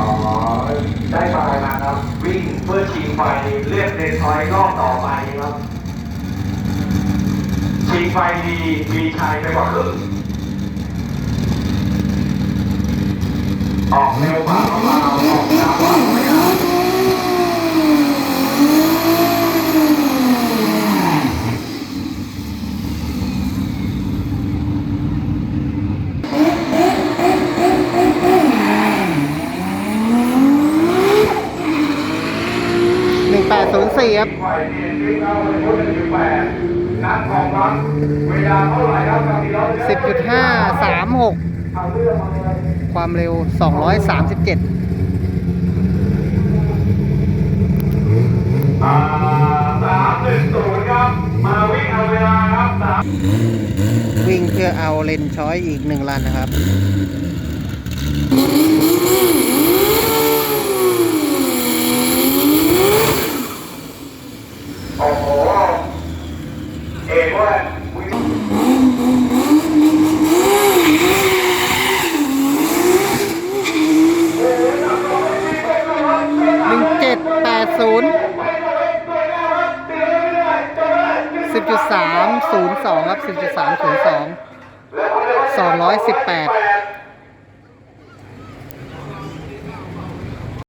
อ๋อได้ไฟมาครับ วิ่งเพื่อชิงไฟเลือกเดนทอยรอบต่อไปครับ ชิงไฟดีมีชัยไปกว่าครึ่งออกเร็วมาเปล่าออกช้าเปล่าไม่เอา หนึ่งแปดศูนย์สี่ครับ ไฟนี่วิ่งเข้าไปพูดหนึ่งจุดแปดนัดของรัฐเวลาเท่าไหร่ครับกับ ที่เราสิบจุดห้าสามหกเอาเรื่องมาเลยความเร็วสองร้อยสามสิบเจ็ดอ่าสามหนึ่งศูนย์ครับ มาวิ่งเอาเวลาครับสามวิ่งเพื่อเอาเลนช้อยอีกหนึ่งลันนะครับ สามศูน10.302 ครับสิบจุดสามศูนย์สองสองร้อยสิบแปด